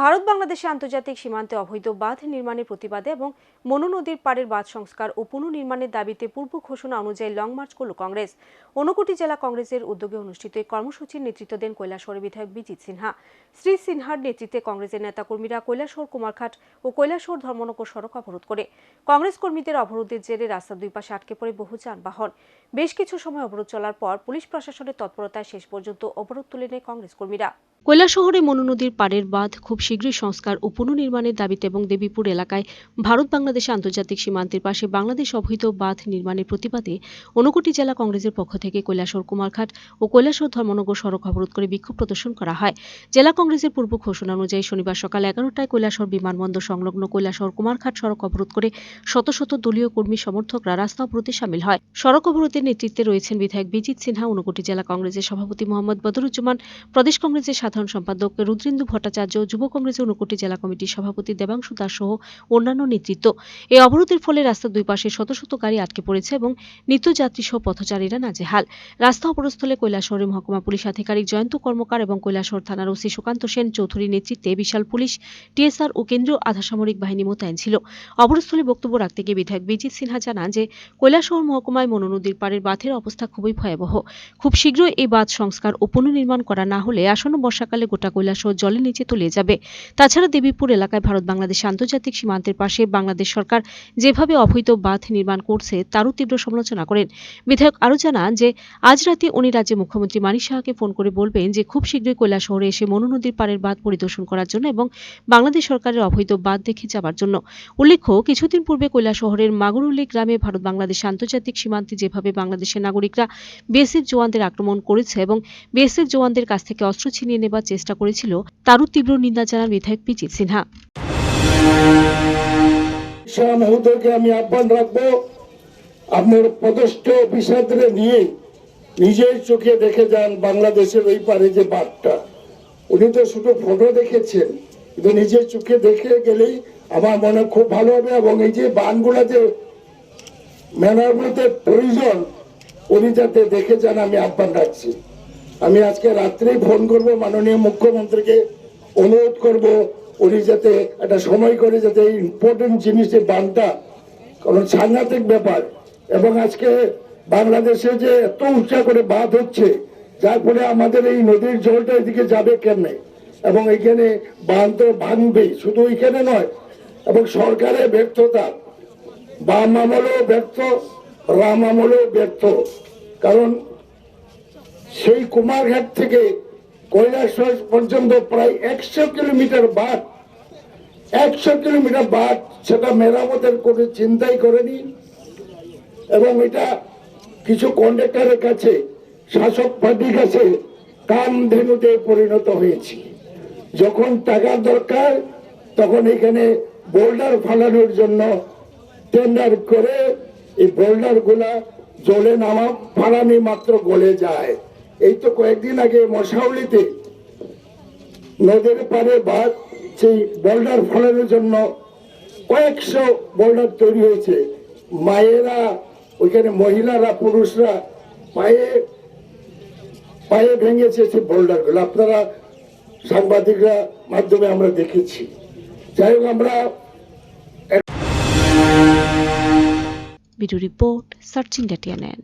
ভারত বাংলাদেশে আন্তর্জাতিক সীমান্তে অবৈধ বাঁধ নির্মাণের প্রতিবাদে এবং মনু নদীর পাড়ের বাঁধ সংস্কার ও পুনর্নির্মাণের দাবিতে পূর্ব ঘোষণা অনুযায়ী লং মার্চ করল কংগ্রেস। ঊনকোটি জেলা কংগ্রেসের উদ্যোগে অনুষ্ঠিত এই কর্মসূচির নেতৃত্ব দেন কৈলাসহরের বিধায়ক বিজিত সিনহা। শ্রী সিনহার নেতৃত্বে কংগ্রেসের নেতাকর্মীরা কৈলাসহর, কুমারঘাট ও কৈলাসহর ধর্মনগর সড়ক অবরোধ করে। কংগ্রেস কর্মীদের অবরোধের জেরে রাস্তার দুই পাশে আটকে পড়ে বহু যানবাহন। বেশ কিছু সময় অবরোধ চলার পর পুলিশ প্রশাসনের তৎপরতায় শেষ পর্যন্ত অবরোধ তুলে নেয় কংগ্রেস কর্মীরা। কৈলাসহরে মনু নদীর পাড়ের বাঁধ খুব শীঘ্রই সংস্কার ও পুনর্নির্মাণের দাবিতে এবং দেবীপুর এলাকায় ভারত বাংলাদেশ আন্তর্জাতিক সীমান্তের পাশে বাংলাদেশ অবহিত বাঁধ নির্মাণের প্রতিবাদে ঊনকোটি জেলা কংগ্রেসের পক্ষ থেকে কৈলাসহর কুমারঘাট ও কৈলাসহর ধর্মনগর সড়ক অবরোধ করে বিক্ষোভ প্রদর্শন করা হয়। জেলা কংগ্রেসের পূর্ব ঘোষণা অনুযায়ী শনিবার সকাল এগারোটায় কৈলাসহর বিমানবন্দর সংলগ্ন কৈলাসহর কুমারঘাট সড়ক অবরোধ করে শত শত দলীয় কর্মী সমর্থকরা রাস্তা অবরোধে সামিল হয়। সড়ক অবরোধের নেতৃত্বে রয়েছেন বিধায়ক বিজিত সিনহা, ঊনকোটি জেলা কংগ্রেসের সভাপতি মোহাম্মদ বদরুজ্জামান, প্রদেশ কংগ্রেসের সাধারণ সম্পাদক রুদ্রেন্দু ভট্টাচার্য যুব কংগ্রেসের ঊনকোটি জেলা কমিটির সভাপতি দেবাংশু দাস সহ অন্যান্য নেতৃত্ব। এই অবরোধের ফলে রাস্তার দুই পাশে শত শত গাড়ি আটকে পড়েছে এবং নিত্যযাত্রী সহ পথচারীরা নাজেহাল। রাস্তা অবরোধস্থলে কৈলাসহরের মহকুমা পুলিশ আধিকারিক জয়ন্ত কর্মকার এবং কৈলাসহর থানার ওসি সুকান্ত সেন চৌধুরীর নেতৃত্বে বিশাল পুলিশ, টিএসআর ও কেন্দ্রীয় আধাসামরিক বাহিনী মোতায়েন ছিল। অবরোধস্থলে বক্তব্য রাখতে গিয়ে বিধায়ক বিজিত সিনহা জানান যে কৈলাসহর মহকুমায় মনু নদীর পাড়ের বাঁধের অবস্থা খুবই ভয়াবহ। খুব শীঘ্রই এই বাঁধ সংস্কার ও পুনর্নির্মাণ করা না হলে আসন্ন বর্ষাকালে গোটা কৈলাসহর জলের নিচে তলিয়ে যাবে। তাছাড়া দেবীপুর এলাকায় ভারত বাংলাদেশ আন্তর্জাতিক সীমান্তের পাশে বাংলাদেশ সরকার যেভাবে অবৈধ বাঁধ নির্মাণ করছে, তারও তীব্র সমালোচনা করেন। বিধায়ক আরও জানান যে, আজ রাতে উনি রাজ্যের মুখ্যমন্ত্রী মানিক সাহাকে ফোন করে বলবেন যে, খুব শীঘ্রই কৈলাসহরে এসে মনু নদীর পাড়ের বাঁধ পরিদর্শন করার জন্য এবং বাংলাদেশ সরকারের অবৈধ বাঁধ দেখে যাবার জন্য। উল্লেখ্য, কিছুদিন পূর্বে কৈলাসহরের মাগুরুলি গ্রামে ভারত বাংলাদেশ আন্তর্জাতিক সীমান্তে যেভাবে বাংলাদেশের নাগরিকরা বিএসএফ জওয়ানদের আক্রমণ করেছে এবং বিএসএফ জওয়ানদের কাছ থেকে অস্ত্র ছিনিয়ে নেবার চেষ্টা করেছিল, তারও তীব্র নিন্দা জানান বিধায়ক বিজিত সিনহা। আমি আহ্বান রাখব, আপনার পদস্থ অফিসারদের নিয়ে নিজের চোখে দেখে যান বাংলাদেশের ওই পারে যে বাঘটা। উনি তো শুধু ফটো দেখেছেন, কিন্তু নিজের চোখে দেখে গেলেই আমার মনে খুব ভালো হবে এবং এই যে বানগুলা যে মেরামতের প্রয়োজন, উনি যাতে দেখে যান, আমি আহ্বান রাখছি। আমি আজকে রাত্রেই ফোন করব মাননীয় মুখ্যমন্ত্রীকে, অনুরোধ করব উনি যাতে একটা সময় করে যাতে এই ইম্পর্টেন্ট জিনিসের বানটা কারণ সাংঘাতিক ব্যাপার, এবং আজকে বাংলাদেশে যে এত উঁচা করে বাঁধ হচ্ছে, যার ফলে আমাদের এই নদীর জলটা এদিকে যাবে কেমনে? এবং এখানে বাঁধ তো ভাঙবেই, শুধু এখানে নয়, এবং সরকারের ব্যর্থতা, বাম আমলেও ব্যর্থ, রাম আমলেও ব্যর্থ। কারণ সেই কুমারঘাট থেকে কৈলাসহর পর্যন্ত প্রায় একশো কিলোমিটার বাদ, একশো কিলোমিটার বাদ সেটা মেরামতের করে চিন্তাই করেনি। এবং এটা কিছু কন্ডাক্টরের কাছে, শাসক পার্টির কাছে কাম ধেনুতে পরিণত হয়েছে। যখন টাকার দরকার, তখন এখানে বোল্ডার ফালানোর জন্য টেন্ডার করে এই বোল্ডারগুলা জলে নামা, ফালানি মাত্র গলে যায়। এই তো কয়েকদিন আগে মশাউলিতে নদীর পারে বাদ সেই বোল্ডার ফলানোর জন্য কয়েকশো বোল্ডার তৈরি হয়েছে। মায়েরা, ওইখানে মহিলারা, পুরুষরা পায়ে পায়ে ভেঙেছে সেই বোল্ডারগুলো আপনারা সাংবাদিকরা মাধ্যমে আমরা দেখেছি। যাই হোক, আমরা ভিডিও রিপোর্ট, সার্চ টিএনএন